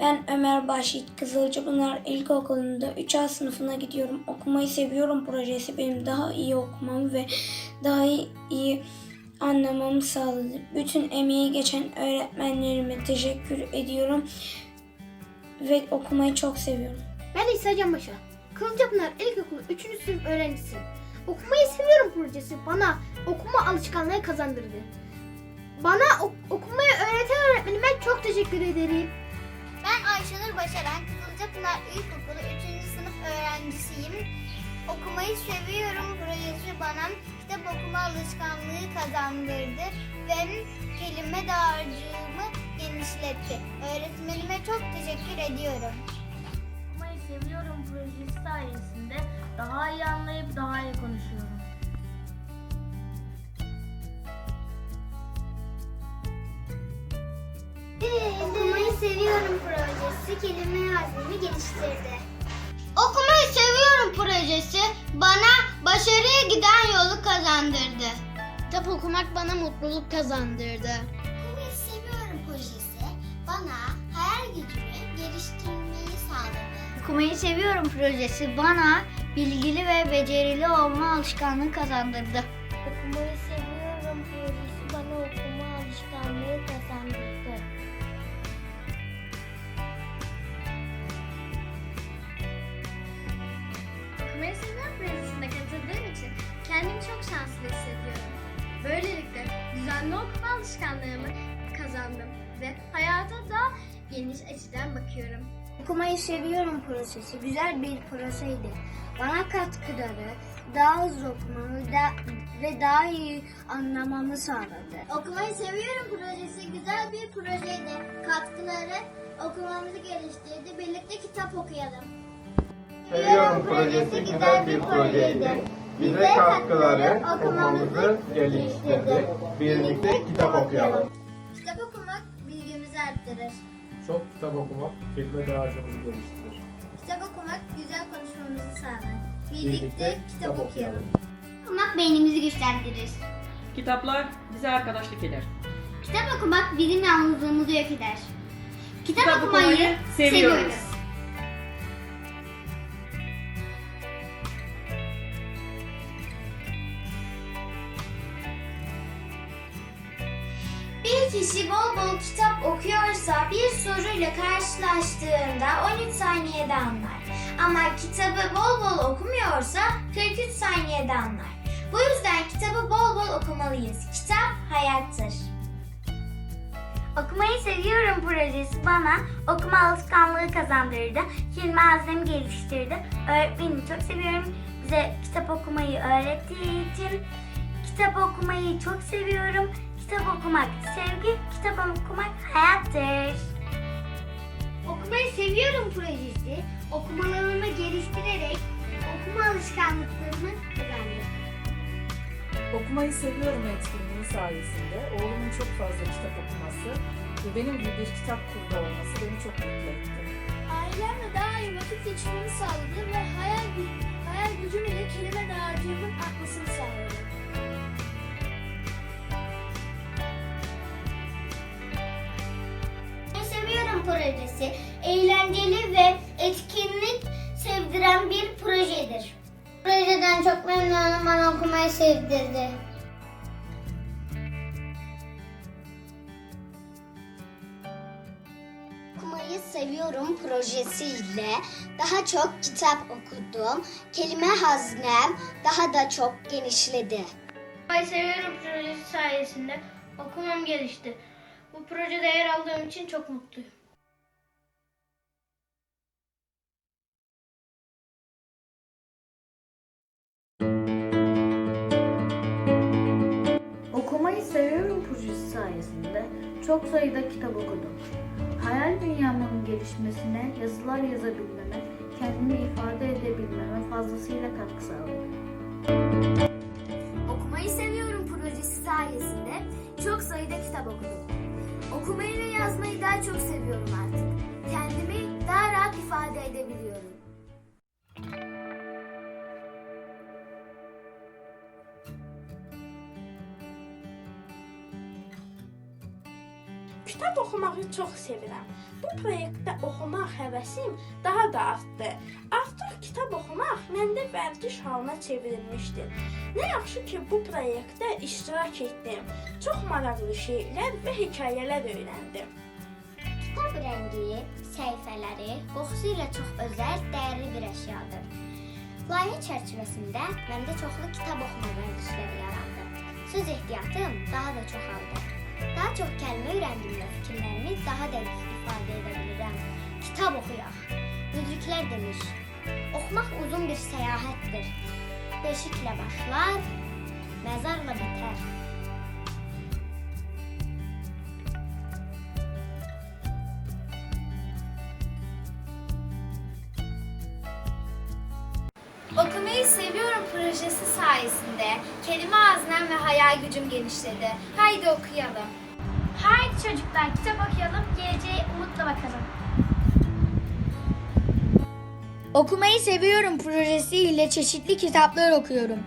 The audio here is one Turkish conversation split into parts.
Ben Ömer Başit Kızılcıpınar İlkokulu'nda 3A sınıfına gidiyorum. Okumayı seviyorum projesi benim daha iyi okumam ve daha iyi anlamamı sağladı. Bütün emeği geçen öğretmenlerime teşekkür ediyorum ve okumayı çok seviyorum. Ben İsa Canbaşa. Kılıçapınar İlkokulu 3. sınıf öğrencisiyim. Okumayı seviyorum projesi bana okuma alışkanlığı kazandırdı. Bana ok- okumayı öğreten öğretmenime çok teşekkür ederim. Ben Ayşenur Başaran, Kızılcapınar İlkokulu 3. sınıf öğrencisiyim. Okumayı seviyorum projesi bana kitap okuma alışkanlığı kazandırdı ve kelime dağarcığımı genişletti. Öğretmenime çok teşekkür ediyorum. Okumayı seviyorum projesi sayesinde daha iyi anlayıp daha iyi konuşuyorum. Seviyorum projesi kelime haznemi geliştirdi. Okumayı seviyorum projesi bana başarıya giden yolu kazandırdı. Kitap okumak bana mutluluk kazandırdı. Okumayı seviyorum projesi bana hayal gücümü geliştirmeyi sağladı. Okumayı seviyorum projesi bana bilgili ve becerili olma alışkanlığı kazandırdı. Hissediyorum. Böylelikle düzenli okuma alışkanlığımı kazandım ve hayata daha geniş açıdan bakıyorum. Okumayı seviyorum projesi güzel bir projeydi. Bana katkıları daha hızlı okumamı da- ve daha iyi anlamamı sağladı. Okumayı seviyorum projesi güzel bir projeydi. Katkıları okumamızı geliştirdi. Birlikte kitap okuyalım. Seviyorum projesi güzel bir projeydi. Bize katkıları okumamızı geliştirdi. Birlikte kitap okuyalım. Kitap okumak bilgimizi arttırır. Çok kitap okumak kelime dağarcığımızı geliştirir. Kitap okumak güzel konuşmamızı sağlar. Birlikte kitap okuyalım. Okumak beynimizi güçlendirir. Kitaplar bize arkadaşlık eder. Kitap okumak bizim yalnızlığımızı yok eder. Kitap, Kitap okumayı, okumayı seviyoruz. Kişi bol bol kitap okuyorsa bir soruyla karşılaştığında 13 saniyede anlar. Ama kitabı bol bol okumuyorsa 43 saniyede anlar. Bu yüzden kitabı bol bol okumalıyız. Kitap hayattır. Okumayı seviyorum projesi bana okuma alışkanlığı kazandırdı. Kelime haznemi geliştirdi. Öğretmenimi çok seviyorum. Bize kitap okumayı öğrettiği için kitap okumayı çok seviyorum. Kitap okumak sevgi, kitap okumak hayattır. Okumayı seviyorum projesi. Okumalarımı geliştirerek okuma alışkanlıklarımı kazandım. Okumayı seviyorum etkinliği sayesinde oğlumun çok fazla kitap okuması ve benim gibi bir kitap kurdu olması beni çok mutlu etti. Ailemle daha iyi vakit geçirmemi sağladı ve hayal, gü- hayal gücüm ile kelime dağarcığımın artmasını sağladı. Projesi. Eğlenceli ve etkinlik sevdiren bir projedir. Projeden çok memnunum. Bana okumayı sevdirdi. Okumayı seviyorum projesiyle daha çok kitap okudum. Kelime haznem daha da çok genişledi. Okumayı seviyorum projesi sayesinde okumam gelişti. Bu projede yer aldığım için çok mutluyum. Sayesinde çok sayıda kitap okudum. Hayal dünyamın gelişmesine, yazılar yazabilmeme, kendimi ifade edebilmeme fazlasıyla katkı sağladı. Okumayı seviyorum projesi sayesinde çok sayıda kitap okudum. Okumayı ve yazmayı daha çok seviyorum artık. Kendimi daha rahat ifade edebiliyorum. Kitab oxumağı çox sevirəm. Bu proyektdə oxumaq həvəsim daha da artdı. Artıq kitab oxumaq məndə vərdiş halına çevrilmişdi. Nə yaxşı ki, bu proyektdə iştirak etdim. Çox maraqlı şeylər və hekayələr öyrəndim. Kitab rəngi, səhifələri, qoxusu ilə çox özəl, dəyərli bir əşyadır. Layihə çərçivəsində məndə çoxlu kitab oxuma vərdişləri yarandı. Söz ehtiyatım daha da çoxaldı. Daha çox kəlmə öyrəndim və fikirlərimi daha dəqiq ifadə edə bilirəm. Kitab oxuyaq. Müdriklər demiş. Oxumaq uzun bir səyahətdir. Beşiklə başlar, məzarla bitər. Okumayı seviyorum projesi sayesinde kelime hazinem ve hayal gücüm genişledi. Haydi okuyalım. Haydi çocuklar kitap okuyalım, geleceğe umutla bakalım. Okumayı seviyorum projesiyle çeşitli kitaplar okuyorum.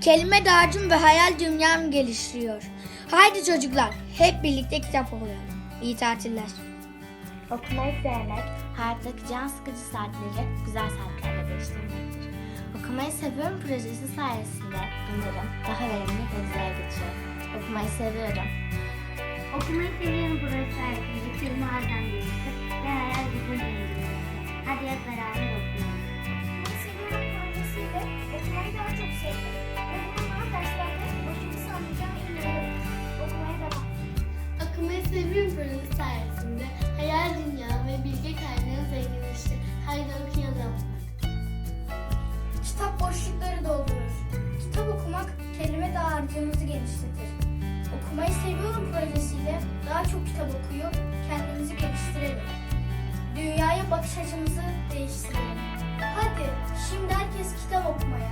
Kelime dağarcığım ve hayal dünyam geliştiriyor. Haydi çocuklar hep birlikte kitap okuyalım. İyi tatiller. Okumayı sevmek, hayattaki can sıkıcı saatleri güzel saatlerle değiştirmektir. Okumayı seviyorum projesi sayesinde günlerim daha verimli ve güzel geçiyor. Okumayı seviyorum. Okumayı seviyorum projesi sayesinde kelime harcam geliştir ve hayal gücüm geliştir. Hadi hep beraber okuyup kendimizi geliştirelim. Dünyaya bakış açımızı değiştirelim. Hadi şimdi herkes kitap okumaya.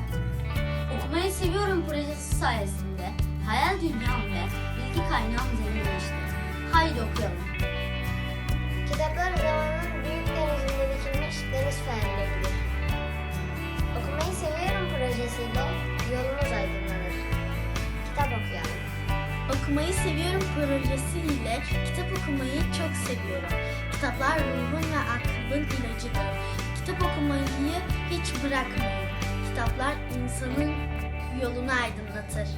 Okumayı seviyorum projesi sayesinde hayal dünyam ve bilgi kaynağım zenginleşti. Haydi okuyalım. Kitaplar zamanın büyük denizinde dikilmiş deniz fenleridir. Okumayı seviyorum projesiyle kitap okumayı çok seviyorum. Kitaplar ruhun ve aklın ilacıdır. Kitap okumayı hiç bırakmayın. Kitaplar insanın yolunu aydınlatır.